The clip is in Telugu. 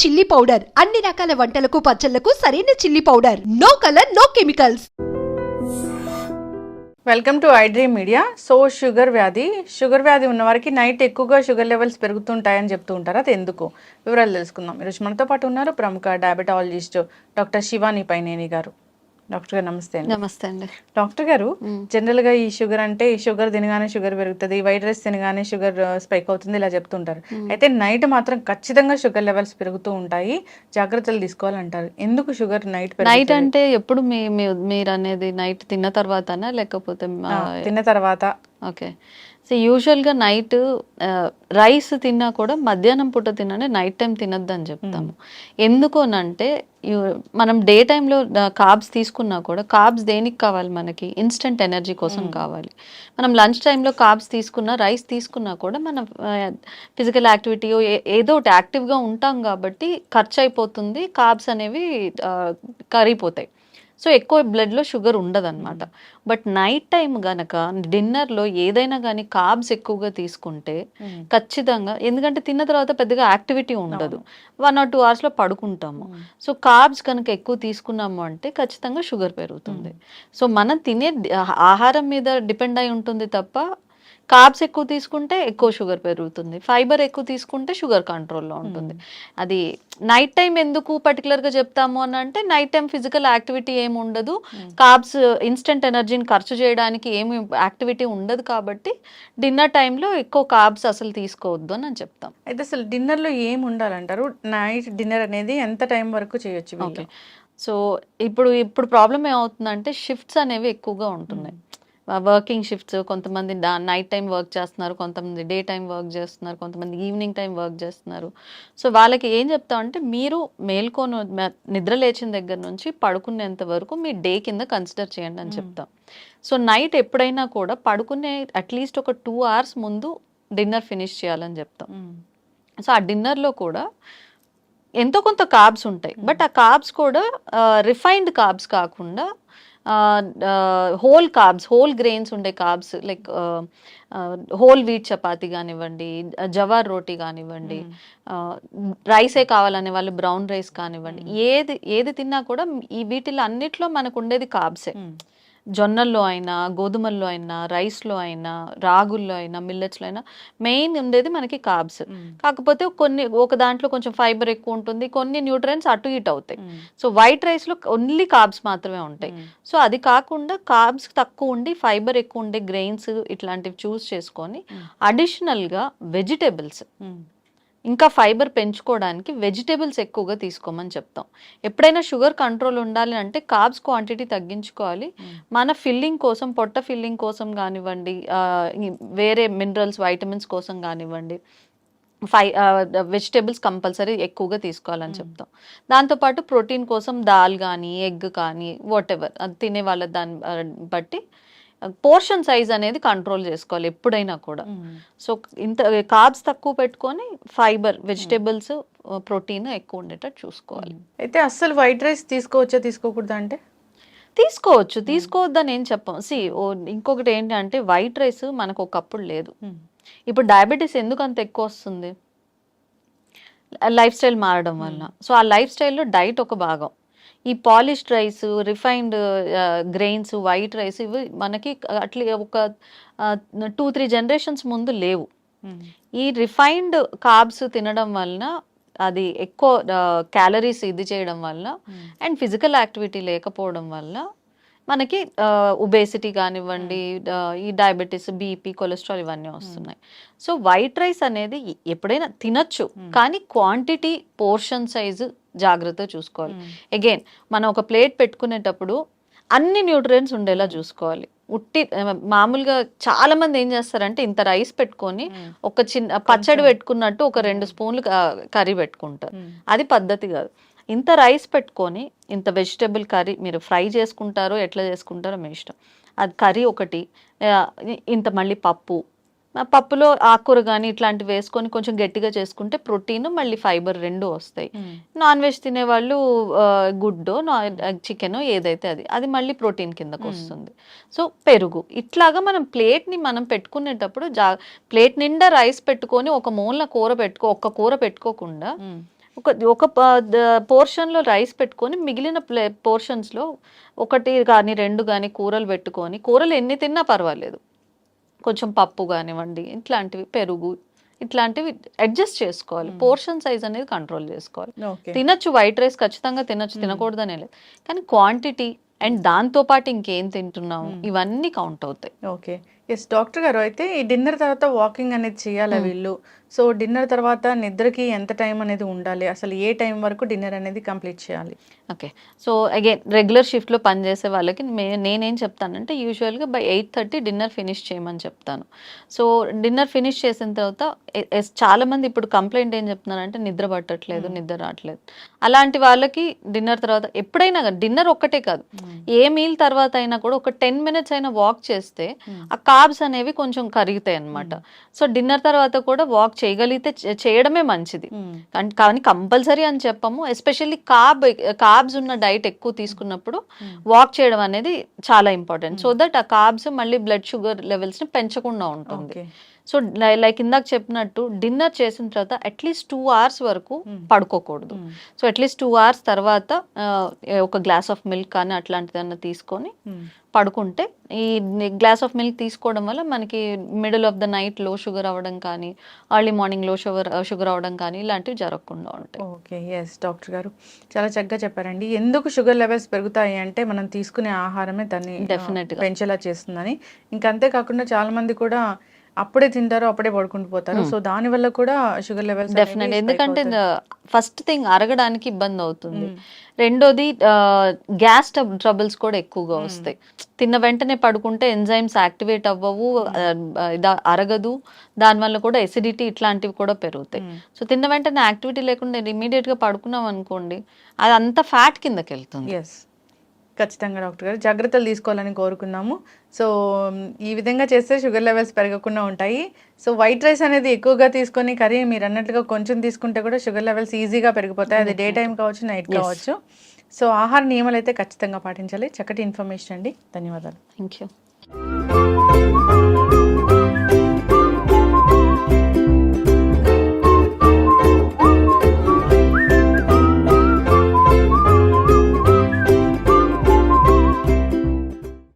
Chilli powder. అన్ని రకాల వంటలకు పచ్చళ్ళకు సరైన chilli powder. No colour no chemicals. Welcome to I Dream Media. So sugar వ్యాధి. షుగర్ వ్యాధి ఉన్నవారికి నైట్ ఎక్కువగా షుగర్ లెవెల్స్ పెరుగుతుంటాయని చెప్తూ ఉంటారు. అది ఎందుకు? వివరాలు తెలుసుకుందాం. ఈరోజు మనతో పాటు ఉన్నారు ప్రముఖ డయాబెటాలజిస్ట్ డాక్టర్ శివాని పైనేని గారు. డాక్టర్ గారు నమస్తే అండి. నమస్తే అండి. డాక్టర్ గారు జనరల్గా ఈ షుగర్ అంటే ఈ షుగర్ తినగానే షుగర్ పెరుగుతుంది వైట్ రైస్ తినగానే షుగర్ స్పైక్ అవుతుంది ఇలా చెప్తుంటారు. అయితే నైట్ మాత్రం ఖచ్చితంగా షుగర్ లెవెల్స్ పెరుగుతూ ఉంటాయి జాగ్రత్తలు తీసుకోవాలంటారు. ఎందుకు షుగర్ నైట్ నైట్ అంటే ఎప్పుడు మీ మీ- మీరు అనేది నైట్ తిన్న తర్వాతనా లేకపోతే తిన్న తర్వాత. ఓకే. సో యూజువల్గా నైట్ రైస్ తిన్నా కూడా మధ్యాహ్నం పూట తిననే నైట్ టైం తినొద్దని చెప్తాము. ఎందుకు అంటే యు- మనం డే టైంలో కార్బ్స్ తీసుకున్నా కూడా కార్బ్స్ దేనికి కావాలి మనకి? ఇన్స్టెంట్ ఎనర్జీ కోసం కావాలి. మనం లంచ్ టైంలో కార్బ్స్ తీసుకున్నా రైస్ తీసుకున్నా కూడా మనం ఫిజికల్ యాక్టివిటీ ఏదో ఒకటి యాక్టివ్గా ఉంటాం కాబట్టి ఖర్చు అయిపోతుంది కార్బ్స్ అనేవి ఆ, కరిగిపోతాయి. సో ఎక్కువ బ్లడ్లో షుగర్ ఉండదన్నమాట. బట్ నైట్ టైం గనక డిన్నర్లో ఏదైనా కానీ కార్బ్స్ ఎక్కువగా తీసుకుంటే ఖచ్చితంగా ఎందుకంటే తిన్న తర్వాత పెద్దగా యాక్టివిటీ ఉండదు. వన్ ఆర్ టూ అవర్స్లో పడుకుంటాము. సో కార్బ్స్ కనుక ఎక్కువ తీసుకున్నాము అంటే ఖచ్చితంగా షుగర్ పెరుగుతుంది. సో మనం తినే ఆహారం మీద డిపెండ్ అయి ఉంటుంది తప్ప కార్బ్స్ ఎక్కువ తీసుకుంటే ఎక్కువ షుగర్ పెరుగుతుంది. ఫైబర్ ఎక్కువ తీసుకుంటే షుగర్ కంట్రోల్లో ఉంటుంది. అది నైట్ టైం ఎందుకు పర్టికులర్గా చెప్తాము అని అంటే నైట్ టైం ఫిజికల్ యాక్టివిటీ ఏమి ఉండదు. కార్బ్స్ ఇన్స్టెంట్ ఎనర్జీని ఖర్చు చేయడానికి ఏమి యాక్టివిటీ ఉండదు కాబట్టి డిన్నర్ టైంలో ఎక్కువ కార్బ్స్ అసలు తీసుకోవద్దు అని చెప్తాం. అయితే అసలు డిన్నర్లో ఏం ఉండాలంటారు? నైట్ డిన్నర్ అనేది ఎంత టైం వరకు చేయొచ్చు? ఓకే సో ఇప్పుడు ఇప్పుడు ప్రాబ్లం ఏమవుతుందంటే షిఫ్ట్స్ అనేవి ఎక్కువగా ఉంటున్నాయి. వర్కింగ్ షిఫ్ట్స్ కొంతమంది నైట్ టైం వర్క్ చేస్తున్నారు కొంతమంది డే టైం వర్క్ చేస్తున్నారు కొంతమంది ఈవినింగ్ టైం వర్క్ చేస్తున్నారు. సో వాళ్ళకి ఏం చెప్తామంటే మీరు మేల్కొని నిద్ర లేచిన దగ్గర నుంచి పడుకునేంత వరకు మీ డే కింద కన్సిడర్ చేయండి అని చెప్తాం. సో నైట్ ఎప్పుడైనా కూడా పడుకునే అట్లీస్ట్ ఒక టూ అవర్స్ ముందు డిన్నర్ ఫినిష్ చేయాలని చెప్తాం. సో ఆ డిన్నర్లో కూడా ఎంతో కొంత కార్బ్స్ ఉంటాయి. బట్ ఆ కార్బ్స్ కూడా రిఫైన్డ్ కార్బ్స్ కాకుండా హోల్ కార్బ్స్ హోల్ గ్రెయిన్స్ ఉండే carbs like whole wheat chapati కానివ్వండి జవార్ రోటీ కానివ్వండి రైసే కావాలనే వాళ్ళు బ్రౌన్ రైస్ కానివ్వండి ఏది ఏది తిన్నా కూడా ఈ వీటిలో అన్నిట్లో మనకు ఉండేది కార్బ్సే మ్మ్. జొన్నల్లో అయినా గోధుమల్లో అయినా రైస్లో అయినా రాగుల్లో అయినా మిల్లెట్స్లో అయినా మెయిన్ ఉండేది మనకి కార్బ్స్. కాకపోతే కొన్ని ఒక దాంట్లో కొంచెం ఫైబర్ ఎక్కువ ఉంటుంది కొన్ని న్యూట్రియన్స్ అటు ఇటు అవుతాయి. సో వైట్ రైస్లో ఓన్లీ కార్బ్స్ మాత్రమే ఉంటాయి. సో అది కాకుండా కార్బ్స్ తక్కువ ఉండి ఫైబర్ ఎక్కువ ఉండే గ్రెయిన్స్ ఇట్లాంటివి చూస్ చేసుకొని. అడిషనల్గా వెజిటేబుల్స్. ఇంకా ఫైబర్ పెంచుకోవడానికి వెజిటేబుల్స్ ఎక్కువగా తీసుకోమని చెప్తాం. ఎప్పుడైనా షుగర్ కంట్రోల్ ఉండాలి అంటే కార్బ్స్ క్వాంటిటీ తగ్గించుకోవాలి. మన ఫిల్లింగ్ కోసం పొట్ట ఫిల్లింగ్ కోసం కానివ్వండి వేరే మినరల్స్ వైటమిన్స్ కోసం కానివ్వండి ఫై వెజిటేబుల్స్ కంపల్సరీ ఎక్కువగా తీసుకోవాలని చెప్తాం. దాంతోపాటు ప్రోటీన్ కోసం దాల్ కానీ ఎగ్ కానీ వాట్ ఎవర్ అది తినే వాళ్ళ దాన్ని బట్టి పోర్షన్ సైజ్ అనేది కంట్రోల్ చేసుకోవాలి ఎప్పుడైనా కూడా. సో ఇంత కార్బ్స్ తక్కువ పెట్టుకొని ఫైబర్ వెజిటేబుల్స్ ప్రోటీన్ ఎక్కువ ఉండేటట్టు చూసుకోవాలి. అయితే అస్సలు వైట్ రైస్ తీసుకోవచ్చా తీసుకోకూడదా అంటే? తీసుకోవచ్చు తీసుకోవద్దని ఏం చెప్పం. సి ఇంకొకటి ఏంటంటే వైట్ రైస్ మనకు ఒకప్పుడు లేదు. ఇప్పుడు డయాబెటీస్ ఎందుకు అంత ఎక్కువ వస్తుంది? లైఫ్ స్టైల్ మారడం వల్ల సో ఆ లైఫ్ స్టైల్లో డైట్ ఒక భాగం. ఈ polished rice refined grains white rice ఇవి మనకి అట్లీ ఒక టూ త్రీ జనరేషన్స్ ముందు లేవు. ఈ రిఫైన్డ్ కార్బ్స్ తినడం వలన అది ఎక్కువ క్యాలరీస్ ఇది చేయడం వల్ల. అండ్ ఫిజికల్ యాక్టివిటీ లేకపోవడం వల్ల మనకి ఒబేసిటీ కానివ్వండి ఈ డయాబెటీస్ బీపీ కొలెస్ట్రాల్ ఇవన్నీ వస్తున్నాయి సో వైట్ రైస్ అనేది ఎప్పుడైనా తినచ్చు కానీ క్వాంటిటీ పోర్షన్ సైజు జాగ్రత్త చూసుకోవాలి. అగైన్ మనం ఒక ప్లేట్ పెట్టుకునేటప్పుడు అన్ని న్యూట్రియన్స్ ఉండేలా చూసుకోవాలి. ఉట్టి మామూలుగా చాలా మంది ఏం చేస్తారంటే ఇంత రైస్ పెట్టుకొని మ్మ్. ఒక చిన్న పచ్చడి పెట్టుకున్నట్టు ఒక రెండు స్పూన్లు కర్రీ పెట్టుకుంటారు. అది పద్ధతి కాదు. ఇంత రైస్ పెట్టుకొని ఇంత వెజిటేబుల్ కర్రీ మీరు ఫ్రై చేసుకుంటారో ఎట్లా చేసుకుంటారో మీ ఇష్టం. అది కర్రీ ఒకటి ఇంత మళ్ళీ పప్పు పప్పులో ఆకుకూర కానీ ఇట్లాంటివి వేసుకొని కొంచెం గట్టిగా చేసుకుంటే ప్రోటీన్ మళ్ళీ ఫైబర్ రెండు వస్తాయి. నాన్ వెజ్ తినేవాళ్ళు గుడ్డో చికెన్ ఏదైతే అది అది మళ్ళీ ప్రోటీన్ కిందకు వస్తుంది. సో పెరుగు. ఇట్లాగా మనం ప్లేట్ని మనం పెట్టుకునేటప్పుడు జా ప్లేట్ నిండా రైస్ పెట్టుకొని ఒక మూలన కూర పెట్టుకో ఒక్క కూర పెట్టుకోకుండా. ఒక ఒక పోర్షన్లో రైస్ పెట్టుకొని మిగిలిన ప్లే పోర్షన్స్లో ఒకటి కానీ రెండు కానీ కూరలు పెట్టుకొని కూరలు ఎన్ని తిన్నా పర్వాలేదు. కొంచెం పప్పు కానివ్వండి ఇట్లాంటివి పెరుగు ఇట్లాంటివి అడ్జస్ట్ చేసుకోవాలి. పోర్షన్ సైజ్ అనేది కంట్రోల్ చేసుకోవాలి. తినొచ్చు వైట్ రైస్ ఖచ్చితంగా తినొచ్చు తినకూడదనే లేదు. కానీ క్వాంటిటీ అండ్ దాంతో పాటు ఇంకేం తింటున్నాము? ఇవన్నీ కౌంట్ అవుతాయి. ఓకే ఎస్ డాక్టర్ గారు అయితే ఈ డిన్నర్ తర్వాత వాకింగ్ అనేది చేయాలా వీళ్ళు? సో డిన్నర్ తర్వాత నిద్రకి ఎంత టైం అనేది ఉండాలి? అసలు ఏ టైం వరకు డిన్నర్ అనేది కంప్లీట్ చేయాలి? ఓకే. సో అగైన్ రెగ్యులర్ షిఫ్ట్లో పనిచేసే వాళ్ళకి నేనేం చెప్తానంటే యూజువల్గా by eight thirty dinner finish చేయమని చెప్తాను. సో డిన్నర్ ఫినిష్ చేసిన తర్వాత ఎ- ఎస్- చాలా మంది ఇప్పుడు కంప్లైంట్ ఏం చెప్తున్నారంటే నిద్ర పట్టట్లేదు నిద్ర రావట్లేదు. అలాంటి వాళ్ళకి డిన్నర్ తర్వాత ఎప్పుడైనా డిన్నర్ ఒక్కటే కాదు. ఏ మీల్ తర్వాత అయినా కూడా ఒక టెన్ మినిట్స్ అయినా వాక్ చేస్తే ఆ కార్బ్స్ అనేవి కొంచెం కరుగుతాయి అన్నమాట. సో డిన్నర్ తర్వాత కూడా వాక్ చేయగలిగితే చేయడమే మంచిది. కానీ- కంపల్సరీ అని చెప్పము. ఎస్పెషల్లీ కార్బ్ కార్బ్స్ ఉన్న డైట్ ఎక్కువ తీసుకున్నప్పుడు వాక్ చేయడం అనేది చాలా ఇంపార్టెంట్. సో దట్ ఆ కార్బ్స్ మళ్ళీ బ్లడ్ షుగర్ లెవెల్స్ని పెంచకుండా ఉంటుంది. సో లైక్ ఇందాక చెప్పినట్టు డిన్నర్ చేసిన తర్వాత అట్లీస్ట్ టూ అవర్స్ వరకు పడుకోకూడదు. So at least two hours తర్వాత ఒక గ్లాస్ ఆఫ్ మిల్క్ కానీ అట్లాంటిదన్నా తీసుకొని పడుకుంటే ఈ గ్లాస్ ఆఫ్ మిల్క్ తీసుకోవడం వల్ల మనకి మిడిల్ ఆఫ్ ద నైట్లో షుగర్ అవ్వడం కానీ ఎర్లీ మార్నింగ్లో షుగర్ షుగర్ అవ్వడం కానీ ఇలాంటివి జరగకుండా ఉంటాయి. ఓకే ఎస్ డాక్టర్ గారు చాలా చక్కగా చెప్పారండి. ఎందుకు షుగర్ లెవెల్స్ పెరుగుతాయి అంటే మనం తీసుకునే ఆహారమే దాన్ని ఆ, Definitely. గా. పెంచేలా చేస్తుందని. ఇంకా అంతేకాకుండా చాలా మంది కూడా అప్పుడే తింటారు అప్పుడే పడుకుంటూ పోతారు. సో దాని వల్ల కూడా షుగర్ లెవెల్స్ డెఫినెట్ ఎందుకంటే ఫస్ట్ థింగ్ అరగడానికి ఇబ్బంది అవుతుంది. రెండోది గ్యాస్ ట్రబుల్స్ కూడా ఎక్కువగా వస్తాయి. తిన్న వెంటనే పడుకుంటే ఎంజైమ్స్ యాక్టివేట్ అవ్వవు అరగదు. దానివల్ల కూడా ఎసిడిటీ ఇట్లాంటివి కూడా పెరుగుతాయి. సో తిన్న వెంటనే యాక్టివిటీ లేకుండా ఇమీడియట్గా పడుకున్నాం అనుకోండి అది అంత ఫ్యాట్ కిందకి వెళ్తుంది ఖచ్చితంగా డాక్టర్ గారు. జాగ్రత్తలు తీసుకోవాలని కోరుకున్నాము. సో ఈ విధంగా చేస్తే షుగర్ లెవెల్స్ పెరగకుండా ఉంటాయి. సో వైట్ రైస్ అనేది ఎక్కువగా తీసుకొని కర్రీ మీరు అన్నట్లుగా కొంచెం తీసుకుంటే కూడా షుగర్ లెవెల్స్ ఈజీగా పెరిగిపోతాయి. అది డే టైం కావచ్చు నైట్ కావచ్చు. సో ఆహార నియమాలు అయితే ఖచ్చితంగా పాటించాలి. చక్కటి ఇన్ఫర్మేషన్ అండి. ధన్యవాదాలు. Thank you